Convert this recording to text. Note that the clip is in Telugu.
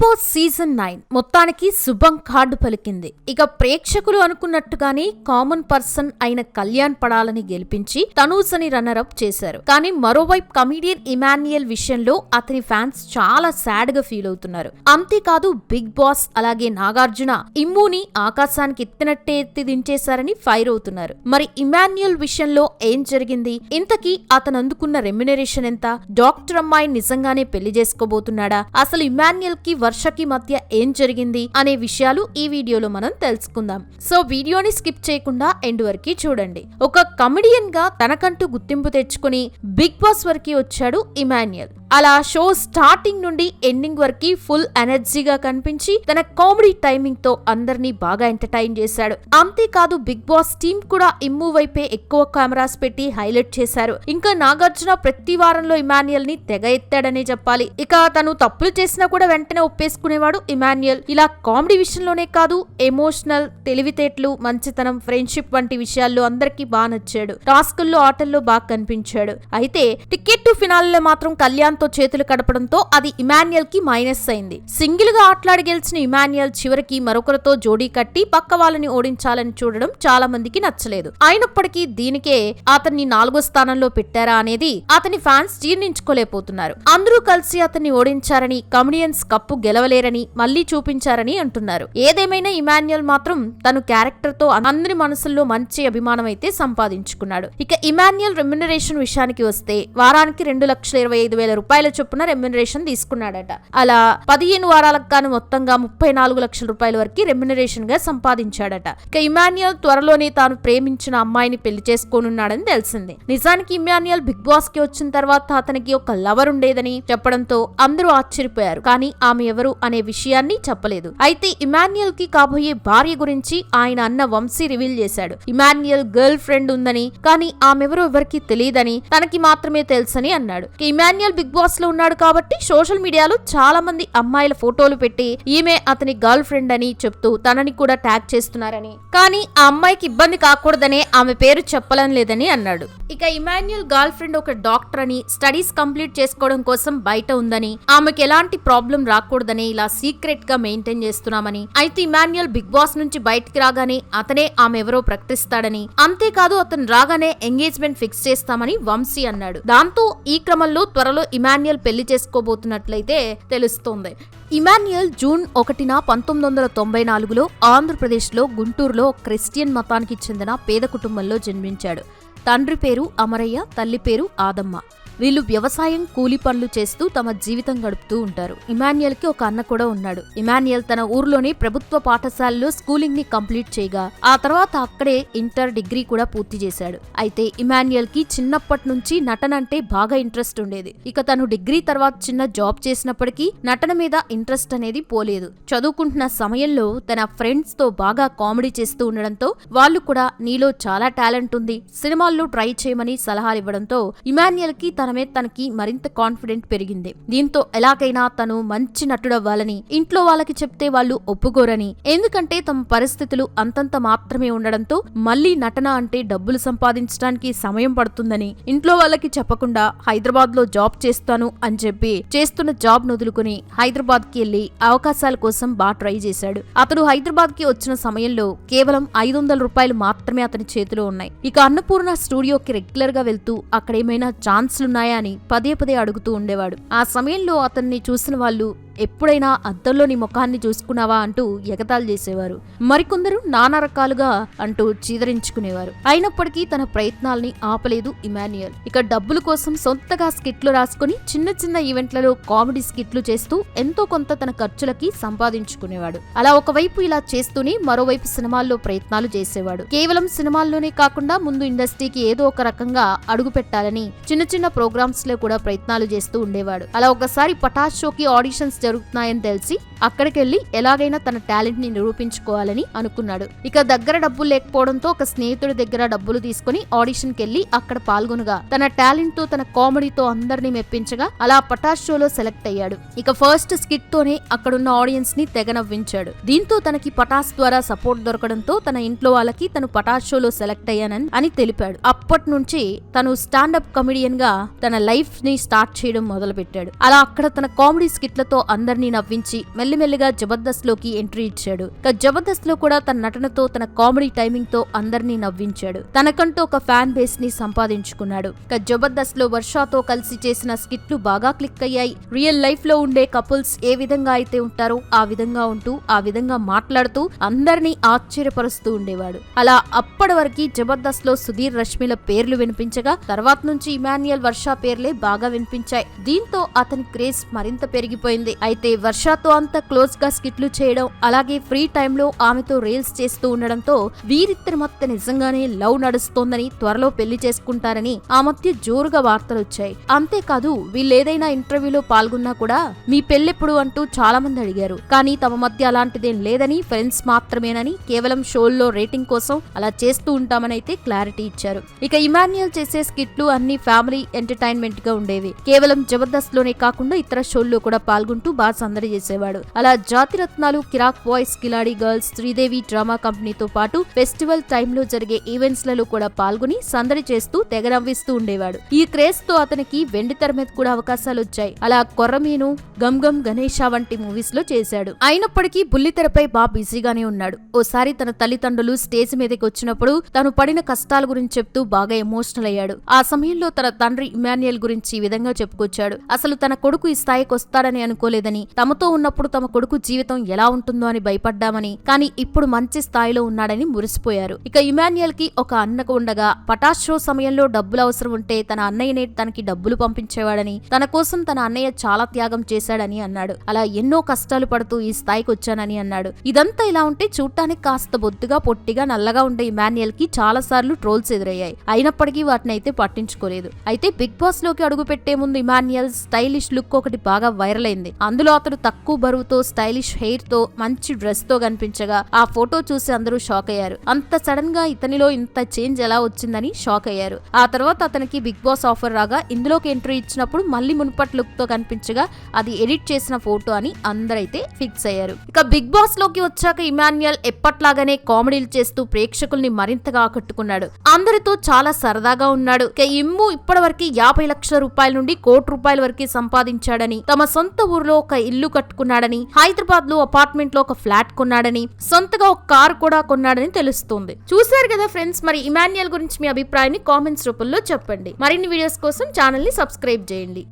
బాస్ సీజన్ నైన్ మొత్తానికి శుభం కార్డు పలికింది. ఇక ప్రేక్షకులు అనుకున్నట్టుగానే కామన్ పర్సన్ అయిన కళ్యాణ్ పడాలని గెలిపించి తనూసని రన్నర్ అప్ చేశారు. కానీ మరోవైపు కమీడియన్ ఇమాన్యుయల్ విషయంలో అతని ఫ్యాన్స్ చాలా సాడ్గా ఫీల్ అవుతున్నారు. అంతేకాదు బిగ్ బాస్ అలాగే నాగార్జున ఇమ్ముని ఆకాశానికి ఎత్తినట్టే ఎత్తి దించేశారని ఫైర్ అవుతున్నారు. మరి ఇమాన్యుయల్ విషయంలో ఏం జరిగింది? ఇంతకీ అతను అందుకున్న రెమ్యునరేషన్ ఎంత? డాక్టర్ అమ్మాయి నిజంగానే పెళ్ళి చేసుకోబోతున్నాడా? అసలు ఇమాన్యుయల్కి వర్షకి మధ్య ఏం జరిగింది అనే విషయాలు ఈ వీడియోలో మనం తెలుసుకుందాం. సో వీడియోని స్కిప్ చేయకుండా ఎండ్ వరకు చూడండి. ఒక కమెడియన్గా తనకంటూ గుర్తింపు తెచ్చుకుని బిగ్ బాస్ వరకు వచ్చాడు ఇమాన్యుయల్. అలా షో స్టార్టింగ్ నుండి ఎండింగ్ వరకు ఫుల్ ఎనర్జీగా కనిపించి తన కామెడీ టైమింగ్తో అందరినీ బాగా ఎంటర్టైన్ చేశాడు. అంతేకాదు బిగ్ బాస్ టీమ్ కూడా ఇమ్ము వైపే ఎక్కువ కెమెరాస్ పెట్టి హైలైట్ చేశారు. ఇంకా నాగార్జున ప్రతి వారంలో ఇమాన్యుయల్ని తెగ ఎత్తాడనే చెప్పాలి. ఇక తను తప్పులు చేసినా కూడా వెంటనే ఒప్పేసుకునేవాడు ఇమాన్యుయల్. ఇలా కామెడీ విషయంలోనే కాదు ఎమోషనల్ తెలివితేటలు మంచితనం ఫ్రెండ్షిప్ వంటి విషయాల్లో అందరికీ బాగా నచ్చాడు. టాస్కుల్లో ఆటల్లో బాగా కనిపించాడు. అయితే టికెట్ టు ఫినాల్లో మాత్రం కళ్యాణ్తో చేతులు కడపడంతో అది ఇమాన్యుయల్కి మైనస్ అయింది. సింగిల్గా ఆటలాడి గెలిచిన ఇమాన్యుయల్ చివరికి మరొకరితో జోడీ కట్టి పక్క వాళ్ళని ఓడించాలని చూడడం చాలా మందికి నచ్చలేదు. అయినప్పటికీ దీనికే అతన్ని నాలుగో స్థానంలో పెట్టారా అనేది అతని ఫ్యాన్స్ జీర్ణించుకోలేకపోతున్నారు. అందరూ కలిసి అతన్ని ఓడించారని కమెడియన్స్ కప్పు గెలవలేరని మళ్ళీ చూపించారని అంటున్నారు. ఏదేమైనా ఇమాన్యుయల్ మాత్రం తను క్యారెక్టర్తో అందరి మనసుల్లో మంచి అభిమానం అయితే సంపాదించుకున్నాడు. ఇక ఇమాన్యుయల్ రెమ్యునరేషన్ విషయానికి వస్తే వారానికి రెండు లక్షల ఇరవై ఐదు వేల రూపాయల చొప్పున రెమ్యునరేషన్ తీసుకున్నాడట. అలా పదిహేను వారాలకు గాను మొత్తంగా ముప్పై నాలుగు లక్షల రూపాయల వరకు రెమ్యునరేషన్గా సంపాదించాడట. ఇక ఇమాన్యుయల్ త్వరలోనే తాను ప్రేమించిన అమ్మాయిని పెళ్ళి చేసుకోనున్నాడని తెలిసింది. నిజానికి ఇమాన్యుయల్ బిగ్ బాస్కి వచ్చిన తర్వాత అతనికి ఒక లవర్ ఉండేదని చెప్పడంతో అందరూ ఆశ్చర్యపోయారు. కానీ ఆమె ఎవరు? అనే విషయాన్ని చెప్పలేదు. అయితే ఇమాన్యుయల్కి కాబోయే భార్య గురించి ఆయన అన్న వంశీ రివీల్ చేశాడు. ఇమాన్యుయల్ గర్ల్ ఫ్రెండ్ ఉందని కానీ ఆమెవరో ఎవరికి తెలియదని తనకి మాత్రమే తెలుసని అన్నాడు. ఇమాన్యుయల్ బిగ్ బాస్లో ఉన్నాడు కాబట్టి సోషల్ మీడియాలో చాలా మంది అమ్మాయిల ఫోటోలు పెట్టి ఈమె అతని గర్ల్ ఫ్రెండ్ అని చెప్తూ తనని కూడా ట్యాగ్ చేస్తున్నారని. కానీ ఆ అమ్మాయికి ఇబ్బంది కాకూడదనే ఆమె పేరు చెప్పడం లేదని అన్నాడు. ఇక ఇమాన్యుయల్ గర్ల్ ఫ్రెండ్ ఒక డాక్టర్ అని స్టడీస్ కంప్లీట్ చేసుకోవడం కోసం బయట ఉందని ఆమెకి ఎలాంటి ప్రాబ్లం రాకూడదని ఇలా సీక్రెట్గా మెయింటైన్ చేస్తున్నామని. అయితే ఇమాన్యుయల్ బిగ్ బాస్ నుంచి బయటికి రాగానే అతనే ఆమె ఎవరో ప్రకటిస్తాడని. అంతేకాదు అతను రాగానే ఎంగేజ్మెంట్ ఫిక్స్ చేస్తామని వంశీ అన్నాడు. దాంతో ఈ క్రమంలో త్వరలో ఇమాన్యుయల్ పెళ్ళి చేసుకోబోతున్నట్లయితే తెలుస్తోంది. ఇమాన్యుయల్ జూన్ ఒకటిన పంతొమ్మిది వందల తొంభై నాలుగులో ఆంధ్రప్రదేశ్లో గుంటూరులో క్రిస్టియన్ మతానికి చెందిన పేద కుటుంబంలో జన్మించాడు. తండ్రి పేరు అమరయ్య తల్లి పేరు ఆదమ్మ. వీళ్ళు వ్యవసాయం కూలి పనులు చేస్తూ తమ జీవితం గడుపుతూ ఉంటారు. ఇమాన్యుయల్కి ఒక అన్న కూడా ఉన్నాడు. ఇమాన్యుయల్ తన ఊర్లోని ప్రభుత్వ పాఠశాలలో స్కూలింగ్ని కంప్లీట్ చేయగా ఆ తర్వాత అక్కడే ఇంటర్ డిగ్రీ కూడా పూర్తి చేశాడు. అయితే ఇమాన్యుయల్కి చిన్నప్పటి నుంచి నటన అంటే బాగా ఇంట్రెస్ట్ ఉండేది. ఇక తను డిగ్రీ తర్వాత చిన్న జాబ్ చేసినప్పటికీ నటన మీద ఇంట్రెస్ట్ అనేది పోలేదు. చదువుకుంటున్న సమయంలో తన ఫ్రెండ్స్తో బాగా కామెడీ చేస్తూ ఉండడంతో వాళ్ళు కూడా నీలో చాలా టాలెంట్ ఉంది. సినిమాల్లో ట్రై చేయమని సలహాలు ఇవ్వడంతో ఇమాన్యుయల్కి తన సమాధానమే తనకి మరింత కాన్ఫిడెంట్ పెరిగింది. దీంతో ఎలాగైనా తను మంచి నటుడవ్వాలని ఇంట్లో వాళ్ళకి చెప్తే వాళ్ళు ఒప్పుకోరని ఎందుకంటే తమ పరిస్థితులు అంతంత మాత్రమే ఉండడంతో మళ్ళీ నటన అంటే డబ్బులు సంపాదించడానికి సమయం పడుతుందని ఇంట్లో వాళ్ళకి చెప్పకుండా హైదరాబాద్లో జాబ్ చేస్తాను అని చెప్పి చేస్తున్న జాబ్ నొదులుకుని హైదరాబాద్కి వెళ్ళి అవకాశాల కోసం బాగా ట్రై చేశాడు. అతడు హైదరాబాద్కి వచ్చిన సమయంలో కేవలం ఐదు వందల రూపాయలు మాత్రమే అతని చేతిలో ఉన్నాయి. ఇక అన్నపూర్ణ స్టూడియోకి రెగ్యులర్గా వెళ్తూ అక్కడ ఏమైనా ఛాన్స్లున్నాయా అని పదే పదే అడుగుతూ ఉండేవాడు. ఆ సమయంలో అతన్ని చూసిన వాళ్ళు ఎప్పుడైనా అద్దంలో నీ ముఖాన్ని చూసుకున్నావా అంటూ ఎగతాలు చేసేవారు. మరికొందరు నానా రకాలుగా అంటూ చీదరించుకునేవారు. అయినప్పటికీ తన ప్రయత్నాల్ని ఆపలేదు ఇమాన్యుయల్. ఇక డబ్బుల కోసం సొంతగా స్కిట్లు రాసుకుని చిన్న చిన్న ఈవెంట్లలో కామెడీ స్కిట్లు చేస్తూ ఎంతో కొంత తన ఖర్చులకి సంపాదించుకునేవాడు. అలా ఒకవైపు ఇలా చేస్తూనే మరోవైపు సినిమాల్లో ప్రయత్నాలు చేసేవాడు. కేవలం సినిమాల్లోనే కాకుండా ముందు ఇండస్ట్రీకి ఏదో ఒక రకంగా అడుగు పెట్టాలని చిన్న చిన్న ప్రోగ్రామ్స్లో కూడా ప్రయత్నాలు చేస్తూ ఉండేవాడు. అలా ఒకసారి పటాష్ షోకి ఆడిషన్స్ జరుగుతున్నాయని తెలిసి అక్కడికెళ్ళి ఎలాగైనా తన టాలెంట్ని నిరూపించుకోవాలని అనుకున్నాడు. ఇక దగ్గర డబ్బులు లేకపోవడంతో ఒక స్నేహితుడి దగ్గర డబ్బులు తీసుకుని ఆడిషన్ కెళ్ళి అక్కడ పాల్గొనగా తన టాలెంట్తో తన కామెడీతో అందరినీ మెప్పించగా అలా పటాష్ షోలో సెలెక్ట్ అయ్యాడు. ఇక ఫస్ట్ స్కిట్ తోనే అక్కడున్న ఆడియన్స్ని తెగ నవ్వించాడు దీంతో తనకి పటాస్ ద్వారా సపోర్ట్ దొరకడంతో తన ఇంట్లో వాళ్ళకి తను పటాస్ షోలో సెలెక్ట్ అయ్యానని అని తెలిపాడు. అప్పటి నుంచి తను స్టాండప్ కమెడియన్గా తన లైఫ్ని స్టార్ట్ చేయడం మొదలు పెట్టాడు అలా అక్కడ తన కామెడీ స్కిట్లతో అందరినీ నవ్వించి మెల్లిమెల్లిగా జబర్దస్త్లోకి ఎంట్రీ ఇచ్చాడు. ఇక జబర్దస్త్లో కూడా తన నటనతో తన కామెడీ టైమింగ్తో అందరినీ నవ్వించాడు. తనకంటూ ఒక ఫ్యాన్ బేస్ని సంపాదించుకున్నాడు. ఇక జబర్దస్త్లో వర్షాతో కలిసి చేసిన స్కిట్లు బాగా క్లిక్ అయ్యాయి. రియల్ లైఫ్లో ఉండే కపుల్స్ ఏ విధంగా అయితే ఉంటారో ఆ విధంగా ఉంటూ ఆ విధంగా మాట్లాడుతూ అందరినీ ఆశ్చర్యపరుస్తూ ఉండేవాడు. అలా అప్పటి వరకు జబర్దస్త్లో సుధీర్ రష్మిల పేర్లు వినిపించగా తర్వాత నుంచి ఇమాన్యుయల్ వర్ష పేర్లే బాగా వినిపించాయి. దీంతో అతని క్రేజ్ మరింత పెరిగిపోయింది. అయితే వర్షాతో అంత క్లోజ్గా స్కిట్లు చేయడం అలాగే ఫ్రీ టైంలో ఆమెతో రీల్స్ చేస్తూ ఉండడంతో వీరిద్దరి మధ్య నిజంగానే లవ్ నడుస్తోందని త్వరలో పెళ్ళి చేసుకుంటారని ఆ మధ్య జోరుగా వార్తలు వచ్చాయి. అంతేకాదు వీళ్ళేదైనా ఇంటర్వ్యూలో పాల్గొన్నా కూడా మీ పెళ్ళెప్పుడు అంటూ చాలా మంది అడిగారు. కానీ తమ మధ్య అలాంటిదేం లేదని ఫ్రెండ్స్ మాత్రమేనని కేవలం షోల్లో రేటింగ్ కోసం అలా చేస్తూ ఉంటామని అయితే క్లారిటీ ఇచ్చారు. ఇక ఇమాన్యుయల్ చేసే స్కిట్లు అన్ని ఫ్యామిలీ ఎంటర్టైన్మెంట్గా ఉండేవి. కేవలం జబర్దస్త్లోనే కాకుండా ఇతర షోల్లో కూడా పాల్గొంటూ బాగా సందడి చేసేవాడు. అలా Jathiratnalu Kirrak boys Khiladi girls Sridevi drama కంపెనీతో పాటు ఫెస్టివల్ టైంలో జరిగే ఈవెంట్స్లలో కూడా పాల్గొని సందడి చేస్తూ తెగ నవ్విస్తూ ఉండేవాడు. ఈ క్రేజ్తో అతనికి వెండి తెర మీద కూడా అవకాశాలు వచ్చాయి. అలా కొర్రమీను గమ్ గమ్ గణేష వంటి మూవీస్లో చేశాడు. అయినప్పటికీ బుల్లితెరపై బా బిజీగానే ఉన్నాడు. ఓసారి తన తల్లిదండ్రులు స్టేజ్ మీదకి వచ్చినప్పుడు తను పడిన కష్టాల గురించి చెప్తూ బాగా ఎమోషనల్ అయ్యాడు. ఆ సమయంలో తన తండ్రి ఇమాన్యుయల్ గురించి ఈ విధంగా చెప్పుకొచ్చాడు. అసలు తన కొడుకు ఈ స్థాయికి వస్తాడని అనుకోలేదని తమతో ఉన్నప్పుడు తమ కొడుకు జీవితం ఎలా ఉంటుందో అని భయపడ్డామని కానీ ఇప్పుడు మంచి స్థాయిలో ఉన్నాడని మురిసిపోయారు. ఇక ఇమాన్యుయల్కి ఒక అన్నకు ఉండగా పటాష్ షో సమయంలో డబ్బులు అవసరం ఉంటే తన అన్నయ్యనే తనకి డబ్బులు పంపించేవాడని తన కోసం తన అన్నయ్య చాలా త్యాగం చేశాడని అన్నాడు. అలా ఎన్నో కష్టాలు పడుతూ ఈ స్థాయికి వచ్చానని అన్నాడు. ఇదంతా ఇలా ఉంటే చూడటానికి కాస్త బొద్దుగా పొట్టిగా నల్లగా ఉండే ఇమాన్యుయల్కి చాలా సార్లు ట్రోల్స్ ఎదురయ్యాయి. అయినప్పటికీ వాటిని అయితే పట్టించుకోలేదు. అయితే బిగ్ బాస్లోకి అడుగు పెట్టే ముందు ఇమాన్యుయల్ స్టైలిష్ లుక్ ఒకటి బాగా వైరల్ అయింది. అందులో అతడు తక్కువ బరువుతో స్టైలిష్ హెయిర్తో మంచి డ్రెస్తో కనిపించగా ఆ ఫోటో చూసి అందరూ షాక్ అయ్యారు. అంత సడన్గా ఇతనిలో ఇంత చేంజ్ ఎలా వచ్చిందని షాక్ అయ్యారు. ఆ తర్వాత అతనికి బిగ్ బాస్ ఆఫర్ రాగా ఇందులోకి ఎంట్రీ ఇచ్చినప్పుడు మళ్ళీ మునుపటి లుక్తో కనిపించగా అది ఎడిట్ చేసిన ఫోటో అని అందరైతే ఫిక్స్ అయ్యారు. ఇక బిగ్ బాస్లోకి వచ్చాక ఇమాన్యుయల్ ఎప్పట్లాగానే కామెడీలు చేస్తూ ప్రేక్షకుల్ని మరింతగా ఆకట్టుకున్నాడు. అందరితో చాలా సరదాగా ఉన్నాడు. ఇక ఇమ్ము ఇప్పటివరకు యాభై లక్షల రూపాయల నుండి కోటి రూపాయల వరకు సంపాదించాడని తమ సొంత ఊర్లో ఒక ఇల్లు కట్టుకున్నాడని హైదరాబాద్లో అపార్ట్మెంట్లో ఒక ఫ్లాట్ కొన్నాడని సొంతగా ఒక కారు కూడా కొన్నాడని తెలుస్తుంది. చూశారు కదా ఫ్రెండ్స్ మరి ఇమాన్యుయల్ గురించి మీ అభిప్రాయాన్ని కామెంట్స్ రూపంలో చెప్పండి. మరిన్ని వీడియోస్ కోసం ఛానల్ని సబ్స్క్రైబ్ చేయండి.